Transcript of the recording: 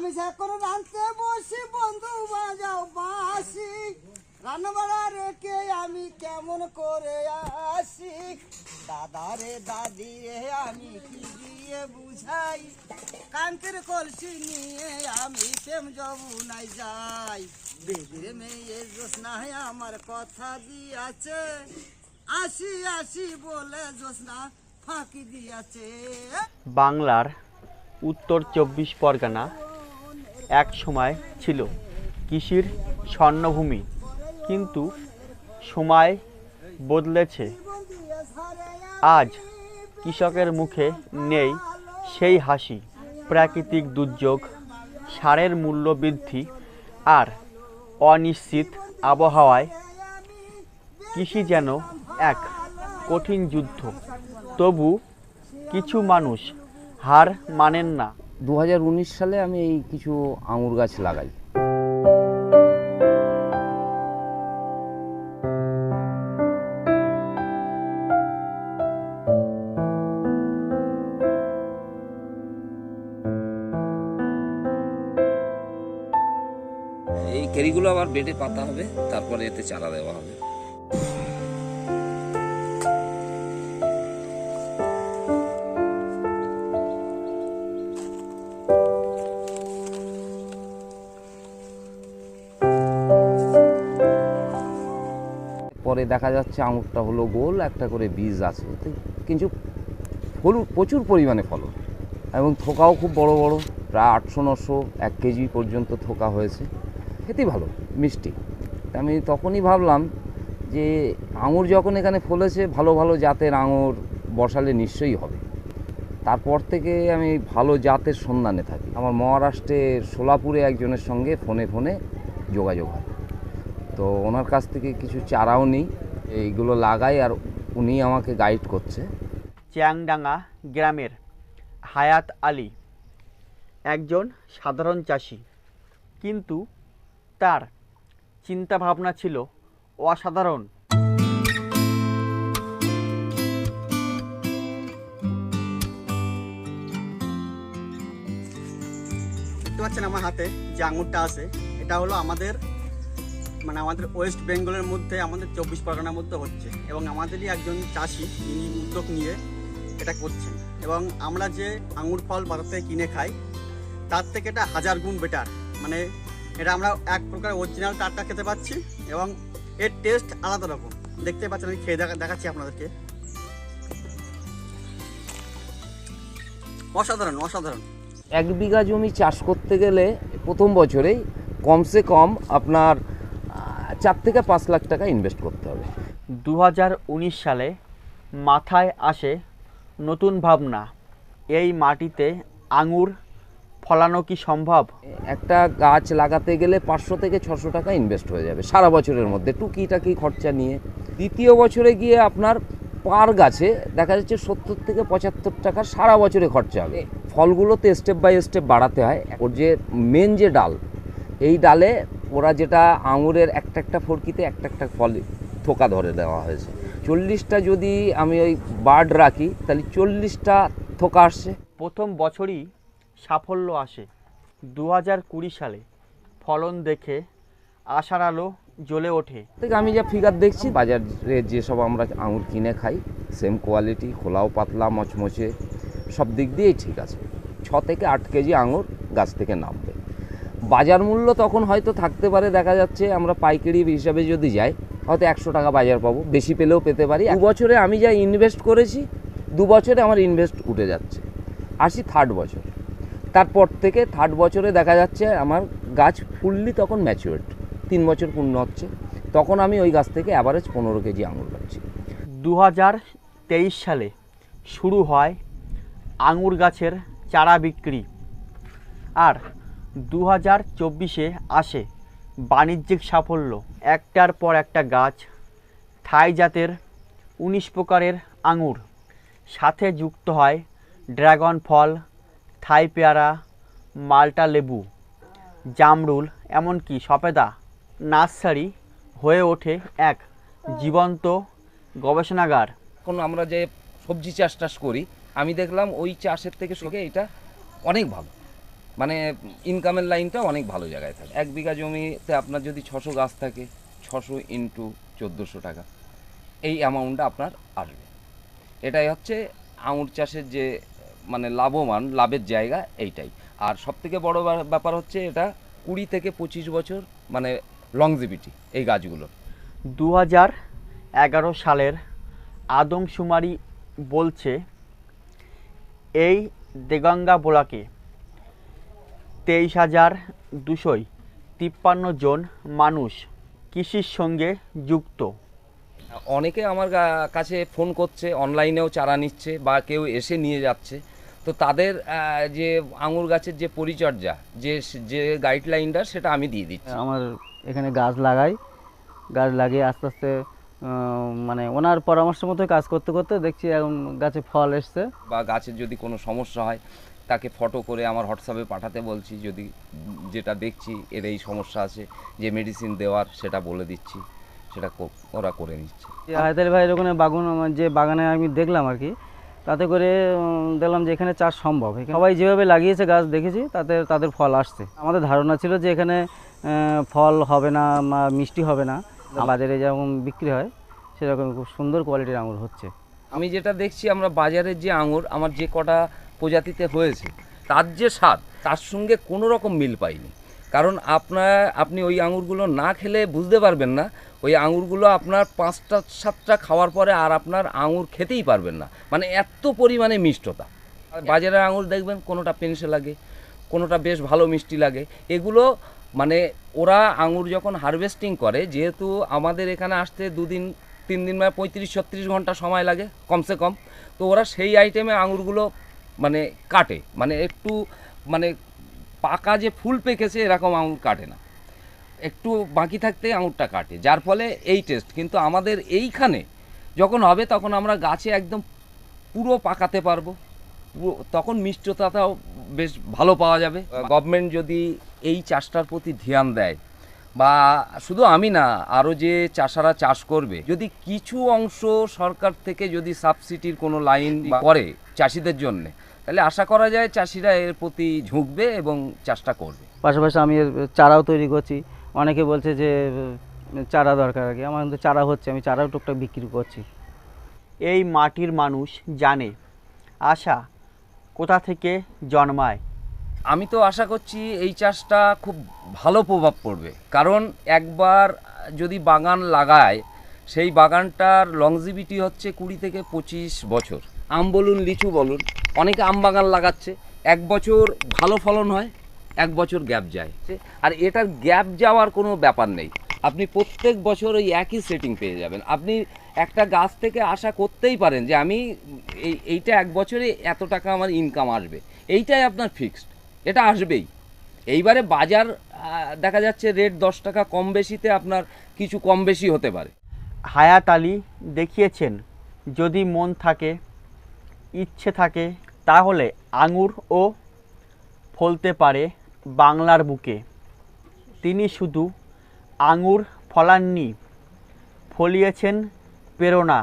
আমি যখন রাঁধতে বসি, বন্ধু বাজাও বাসি। রান্নাবাড়া রেখে আমি কেমন করে আসি? দাদা রে দাদি আমি কি দিয়ে বুঝাই? কান্তের কলসি নিয়ে আমি প্রেম যমুনাই যাই। বেবির মেয়ে জোসনায় আমার কথা দিয়াছে। আসি আসি বলে জোসনা ফাঁকি দিয়াছে। বাংলার উত্তর চব্বিশ পরগনা এক সময় ছিল। কৃষির স্বর্ণভূমি। কিন্তু সময় বদলেছে। আজ কৃষকের মুখে নেই সেই হাসি। প্রাকৃতিক দুর্যোগ, সারের মূল্য বৃদ্ধি আর অনিশ্চিত আবহাওয়ায় কৃষি যেন এক কঠিন যুদ্ধ। তবু কিছু মানুষ হার মানেন না। দু হাজার উনিশ সালে আমি এই কিছু আঙুর গাছ লাগাই। এই কেরিগুলো আবার বেডে পাতা হবে, তারপরে এতে চারা দেওয়া হবে। পরে দেখা যাচ্ছে আঙুরটা হলো গোল, একটা করে বীজ আছে। কিন্তু ফল প্রচুর পরিমাণে ফলন। এবং থোকাও খুব বড় বড়, প্রায় আটশো নশো, এক কেজি পর্যন্ত থোকা হয়েছে। খেতেই ভালো, মিষ্টি। আমি তখনই ভাবলাম যে আঙুর যখন এখানে ফলেছে, ভালো ভালো জাতের আঙুর বসালে নিশ্চয়ই হবে। তারপর থেকে আমি ভালো জাতের সন্ধানে থাকি। আমার মহারাষ্ট্রের সোলাপুরে একজনের সঙ্গে ফোনে ফোনে যোগাযোগ হয়। তো ওনার কাছ থেকে কিছু চারাও নিই, এইগুলো লাগাই আর উনি আমাকে গাইড করছে। চ্যাংডাঙ্গা গ্রামের হায়াত আলী একজন সাধারণ চাষি। কিন্তু তার চিন্তাভাবনা ছিল অসাধারণ। দেখতে পাচ্ছেন আমার হাতে যে আঙুরটা আছে, এটা হলো আমাদের মানে আমাদের ওয়েস্ট বেঙ্গলের মধ্যে আমাদের চব্বিশ পরগনার মধ্যে হচ্ছে এবং আমাদেরই একজন চাষি ইনি উদ্যোগ নিয়ে এটা করছেন। এবং আমরা যে আঙুর ফল থেকে কিনে খাই, তার থেকে এটা হাজার গুণ বেটার মানে এটা আমরা এক প্রকার অরিজিনাল টাটকা খেতে পাচ্ছি এবং এর টেস্ট আলাদা রকম। দেখতে পাচ্ছেন, আমি খেয়ে দেখা দেখাচ্ছি আপনাদেরকে। অসাধারণ অসাধারণ। এক বিঘা জমি চাষ করতে গেলে প্রথম বছরেই কমসে কম আপনার চার থেকে পাঁচ লাখ টাকা ইনভেস্ট করতে হবে। দু হাজার উনিশ সালে মাথায় আসে নতুন ভাবনা এই মাটিতে আঙুর ফলানো কি সম্ভব? একটা গাছ লাগাতে গেলে পাঁচশো থেকে ছশো টাকা ইনভেস্ট হয়ে যাবে সারা বছরের মধ্যে টুকিটাকি খরচা নিয়ে। দ্বিতীয় বছরে গিয়ে আপনার পার গাছে দেখা যাচ্ছে সত্তর থেকে পঁচাত্তর টাকা সারা বছরে খরচা হবে। ফলগুলোতে স্টেপ বাই স্টেপ বাড়াতে হয়। ওর যে মেন যে ডাল এই ডালে ওরা যেটা আঙুরের একটা একটা ফরকিতে একটা একটা ফল থোকা ধরে দেওয়া হয়েছে। চল্লিশটা যদি আমি ওই বার্ড রাখি তাহলে চল্লিশটা থোকা আসছে। প্রথম বছরই সাফল্য আসে। দু হাজার কুড়ি সালে ফলন দেখে আশার আলো জ্বলে ওঠে। থেকে আমি যা ফিগার দেখছি বাজারে যেসব আমরা আঙুর কিনে খাই সেম কোয়ালিটি খোলাও পাতলা মচমচে সব দিক দিয়েই ঠিক আছে। ছ থেকে আট কেজি আঙুর গাছ থেকে নামবে। বাজার মূল্য তখন হয়তো থাকতে পারে, দেখা যাচ্ছে আমরা পাইকারি হিসাবে যদি যাই, হয়তো একশো টাকা বাজার পাবো, বেশি পেলেও পেতে পারি। দু বছরে আমি যা ইনভেস্ট করেছি, দু বছরে আমার ইনভেস্ট উঠে যাচ্ছে। আসি থার্ড বছর। তারপর থেকে থার্ড বছরে দেখা যাচ্ছে আমার গাছ ফুললি তখন ম্যাচিওর্ড তিন বছর পূর্ণ হচ্ছে। তখন আমি ওই গাছ থেকে অ্যাভারেজ পনেরো কেজি আঙুর পাচ্ছি। দু সালে শুরু হয় আঙুর গাছের চারা বিক্রি। আর দু হাজার চব্বিশে আসে বাণিজ্যিক সাফল্য। একটার পর একটা গাছ, থাই জাতের উনিশ প্রকারের আঙুর। সাথে যুক্ত হয় ড্রাগন ফল, থাই পেয়ারা, মাল্টা লেবু, জামরুল, এমনকি সপেদা, নার্সারি হয়ে ওঠে এক জীবন্ত গবেষণাগার। এখন আমরা যে সবজি চাষ টাস করি, আমি দেখলাম ওই চাষের থেকে শিখে এটা অনেক ভালো। মানে ইনকামের লাইনটা অনেক ভালো জায়গায় থাকে। এক বিঘা জমিতে আপনার যদি ছশো গাছ থাকে, ছশো ইন্টু চোদ্দোশো টাকা। এই অ্যামাউন্টটা আপনার আসবে। এটাই হচ্ছে আঙুর চাষের যে মানে লাভবান, লাভের জায়গা এইটাই। আর সবথেকে বড় ব্যা- ব্যাপার হচ্ছে এটা কুড়ি থেকে পঁচিশ বছর মানে লংজিভিটি এই গাছগুলোর। দু হাজার এগারো সালের আদমশুমারি বলছে এই দেগঙ্গা বোলাকে তেইশ হাজার দুশোই তিপ্পান্ন জন মানুষ কৃষির সঙ্গে যুক্ত। অনেকে আমার কাছে ফোন করছে অনলাইনেও চারা নিচ্ছে বা কেউ এসে নিয়ে যাচ্ছে। তো তাদের যে আঙুর গাছের যে পরিচর্যা যে যে গাইডলাইনটা সেটা আমি দিয়ে দিচ্ছি। আমার এখানে গাছ লাগাই। গাছ লাগিয়ে আস্তে আস্তে মানে ওনার পরামর্শ মতো কাজ করতে করতে দেখছি এখন গাছে ফল এসছে। বা গাছের যদি কোনো সমস্যা হয় তাকে ফটো করে আমার হোয়াটসঅ্যাপে পাঠাতে বলছি যদি যেটা দেখছি এর এই সমস্যা আছে যে মেডিসিন দেওয়ার সেটা বলে দিচ্ছি সেটা ওরা করে নিচ্ছে। হায়দারি ভাইয়ের ওখানে বাগান আমার যে বাগানে আমি দেখলাম আর কি তাতে করে দেখলাম যে এখানে চাষ সম্ভব। সবাই যেভাবে লাগিয়েছে গাছ দেখেছি তাতে তাদের ফল আসছে। আমাদের ধারণা ছিল যে এখানে ফল হবে না বা মিষ্টি হবে না। বাজারে যেরকম বিক্রি হয় সেরকম খুব সুন্দর কোয়ালিটির আঙুর হচ্ছে। আমি যেটা দেখছি আমরা বাজারের যে আঙুর আমার যে কটা প্রজাতিতে হয়েছে, তার যে স্বাদ, তার সঙ্গে কোনো রকম মিল পাইনি। কারণ আপনার, আপনি ওই আঙুরগুলো না খেলে বুঝতে পারবেন না, ওই আঙুরগুলো আপনার পাঁচটা, সাতটা খাওয়ার পরে আর আপনার আঙুর খেতেই পারবেন না। মানে এত পরিমাণে মিষ্টতা। বাজারের আঙুর দেখবেন, কোনোটা পেনসে লাগে, কোনোটা বেশ ভালো মিষ্টি লাগে। এগুলো মানে ওরা আঙুর যখন হারভেস্টিং করে, যেহেতু আমাদের এখানে আসতে দুদিন, তিন দিন মানে পঁয়ত্রিশ, ছত্রিশ ঘণ্টা সময় লাগে, কমসে কম, তো ওরা সেই আইটেমে আঙুরগুলো মানে কাটে। মানে একটু মানে পাকা যে ফুল পেকেছে এরকম আঙুর কাটে না। একটু বাকি থাকতে আঙুরটা কাটে। যার ফলে এই টেস্ট কিন্তু আমাদের এইখানে যখন হবে তখন আমরা গাছে একদম পুরো পাকাতে পারব। পুরো তখন মিষ্টতাটাও বেশ ভালো পাওয়া যাবে। গভর্নমেন্ট যদি এই চাষটার প্রতি ধ্যান দেয় বা শুধু আমি না আরও যে চাষারা চাষ করবে যদি কিছু অংশ সরকার থেকে যদি সাবসিডির কোনো লাইন করে চাষিদের জন্য তাহলে আশা করা যায় চাষিরা এর প্রতি ঝুঁকবে এবং চাষটা করবে। পাশাপাশি আমি এর চারাও তৈরি করছি। অনেকে বলছে যে চারা দরকার আগে। আমার কিন্তু চারা হচ্ছে আমি চারাও টুকটাক বিক্রি করছি। এই মাটির মানুষ জানে আশা কোথা থেকে জন্মায়। আমি তো আশা করছি এই চাষটা খুব ভালো প্রভাব পড়বে। কারণ একবার যদি বাগান লাগায় সেই বাগানটার লংজিভিটি হচ্ছে কুড়ি থেকে পঁচিশ বছর। আম বলুন লিচু বলুন অনেকে আম বাগান লাগাচ্ছে, এক বছর ভালো ফলন হয়, এক বছর গ্যাপ যায়। আর এটার গ্যাপ যাওয়ার কোনো ব্যাপার নেই। আপনি প্রত্যেক বছর ওই একই সেটিং পেয়ে যাবেন। আপনি একটা গাছ থেকে আশা করতেই পারেন যে আমি এই, এইটা এক বছরে এত টাকা আমার ইনকাম আসবে। এইটাই আপনার ফিক্সড এটা আসবেই। এইবারে বাজার দেখা যাচ্ছে রেট দশ টাকা কম বেশিতে আপনার কিছু কম বেশি হতে পারে। হায়াত আলী দেখিয়েছেন, যদি মন থাকে, ইচ্ছে থাকে তাহলে আঙুর ও ফলতে পারে বাংলার বুকে। তিনি শুধু আঙুর ফলাননি ফলিয়েছেন প্রেরণা।